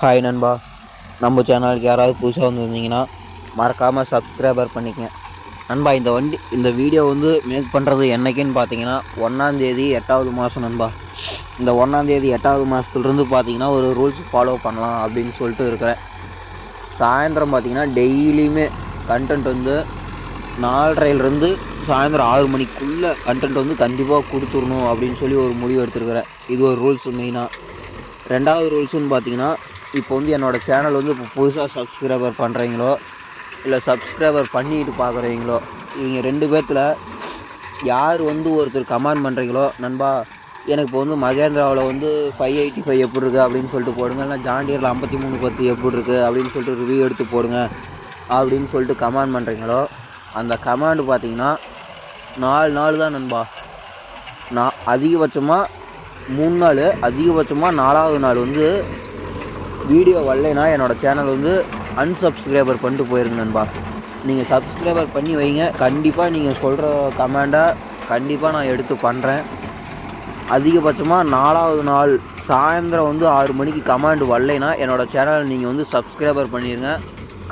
Hi நண்பா. நம்ம சேனலுக்கு யாராவது புதுசாக வந்திருந்தீங்கன்னா மறக்காமல் சப்ஸ்கிரைபர் பண்ணிக்கங்க. நண்பா இந்த வண்டி இந்த வீடியோ வந்து மேக் பண்ணுறது என்னைக்குன்னு பார்த்தீங்கன்னா ஒன்றாந்தேதி எட்டாவது மாதம் நண்பா. இந்த ஒன்றாந்தேதி எட்டாவது மாதத்துலேருந்து பார்த்தீங்கன்னா ஒரு ரூல்ஸ் ஃபாலோ பண்ணலாம் அப்படின்னு சொல்லிட்டு இருக்கிறேன். சாயந்தரம் பார்த்தீங்கன்னா டெய்லியுமே கண்டென்ட் வந்து நாலரைலேருந்து சாயந்தரம் ஆறு மணிக்குள்ளே கண்டென்ட் வந்து கண்டிப்பாக கொடுத்துடணும் அப்படின்னு சொல்லி ஒரு முடிவு எடுத்துருக்கிறேன். இது ஒரு ரூல்ஸ் மெயினாக ரெண்டாவது ரூல்ஸுன்னு பார்த்தீங்கன்னா இப்போ வந்து என்னோடய சேனல் வந்து இப்போ புதுசாக சப்ஸ்கிரைபர் பண்ணுறீங்களோ இல்லை சப்ஸ்கிரைபர் பண்ணிட்டு பார்க்குறீங்களோ இவங்க ரெண்டு பேர்த்தில் யார் வந்து ஒருத்தர் கமெண்ட் பண்ணுறீங்களோ நண்பா எனக்கு இப்போ வந்து மகேந்திராவில் வந்து ஃபைவ் எயிட்டி ஃபைவ் எப்படி இருக்குது அப்படின்னு சொல்லிட்டு போடுங்க. இல்லை ஜாண்டியரில் ஐம்பத்தி மூணு பத்து எப்படி இருக்குது அப்படின்னு சொல்லிட்டு ரிவ்யூ எடுத்து போடுங்க அப்படின்னு சொல்லிட்டு கமெண்ட் பண்ணுறீங்களோ அந்த கமாண்டு பார்த்தீங்கன்னா நாலு நாள் தான் நண்பா. நான் அதிகபட்சமாக மூணு நாள் அதிகபட்சமாக நாலாவது நாள் வந்து வீடியோ வரலைன்னா என்னோடய சேனல் வந்து அன்சப்ஸ்கிரைபர் பண்ணிட்டு போயிருங்க நண்பா. நீங்கள் சப்ஸ்கிரைபர் பண்ணி வைங்க. கண்டிப்பாக நீங்கள் சொல்கிற கமெண்டை கண்டிப்பாக நான் எடுத்து பண்ணுறேன் அதிகபட்சமாக நாலாவது நாள் சாயந்தரம் வந்து ஆறு மணிக்கு கமாண்ட் வரலைன்னா என்னோடய சேனலை நீங்கள் வந்து சப்ஸ்கிரைபர் பண்ணிடுங்க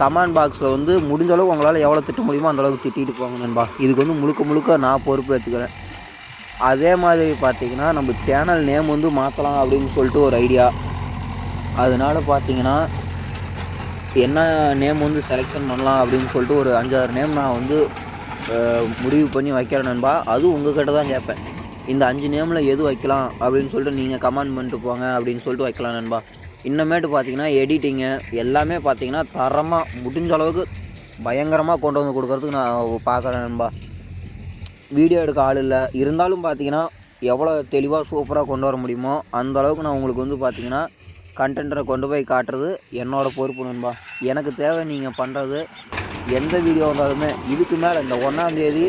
கமெண்ட் பாக்ஸில் வந்து முடிஞ்ச அளவுக்கு உங்களால் எவ்வளோ திட்ட முடியுமோ அந்தளவுக்கு திட்டிட்டு போங்க நண்பா. இதுக்கு வந்து முழுக்க முழுக்க நான் பொறுப்பு எடுத்துக்கிறேன் அதே மாதிரி பார்த்தீங்கன்னா நம்ம சேனல் நேம் வந்து மாற்றலாம் அப்படின்னு சொல்லிட்டு ஒரு ஐடியா அதனால் பார்த்தீங்கன்னா என்ன நேம் வந்து செலெக்ஷன் பண்ணலாம் அப்படின்னு சொல்லிட்டு ஒரு அஞ்சாறு நேம் நான் வந்து முடிவு பண்ணி வைக்கிறேன் நண்பா. அதுவும் உங்கள்கிட்ட தான் கேட்பேன். இந்த அஞ்சு நேமில் எது வைக்கலாம் அப்படின்னு சொல்லிட்டு நீங்கள் கமெண்ட் பண்ணிட்டு போங்க அப்படின்னு சொல்லிட்டு வைக்கலாம் நண்பா. இன்னமேட்டு பார்த்தீங்கன்னா எடிட்டிங்கு எல்லாமே பார்த்தீங்கன்னா தரமாக முடிஞ்ச அளவுக்கு பயங்கரமாக கொண்டு வந்து கொடுக்குறதுக்கு நான் பார்க்குறேன் நண்பா. வீடியோ எடுக்க ஆள் இல்லை. இருந்தாலும் பார்த்தீங்கன்னா எவ்வளோ தெளிவாக சூப்பராக கொண்டு வர முடியுமோ அந்த அளவுக்கு நான் உங்களுக்கு வந்து பார்த்தீங்கன்னா கண்டென்ட்டை கொண்டு போய் காட்டுறது என்னோடய பொறுப்பு நண்பா. எனக்கு தேவை நீங்கள் பண்ணுறது எந்த வீடியோ வந்தாலுமே இதுக்கு மேலே இந்த ஒன்றாந்தேதி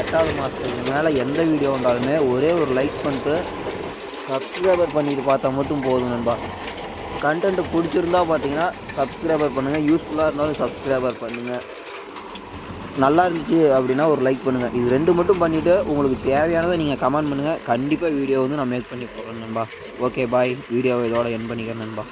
எட்டாவது மாதத்துக்கு மேலே எந்த வீடியோ வந்தாலுமே ஒரே ஒரு லைக் பண்ணிட்டு சப்ஸ்கிரைபர் பண்ணிட்டு பார்த்தா மட்டும் போதும் நண்பா. கண்டென்ட்டு பிடிச்சிருந்தா பார்த்தீங்கன்னா சப்ஸ்கிரைபர் பண்ணுங்கள் யூஸ்ஃபுல்லாக இருந்தாலும் சப்ஸ்கிரைபர் பண்ணுங்கள் நல்லா இருந்துச்சு அப்படின்னா ஒரு லைக் பண்ணுங்கள் இது ரெண்டு மட்டும் பண்ணிவிட்டு உங்களுக்கு தேவையானதை நீங்கள் கமெண்ட் பண்ணுங்கள் கண்டிப்பாக வீடியோ வந்து நான் மேக் பண்ணி போகிறேன் நண்பா. ஓகே பாய் வீடியோவை இதோட என் பண்ணிக்கிறேன் நண்பா.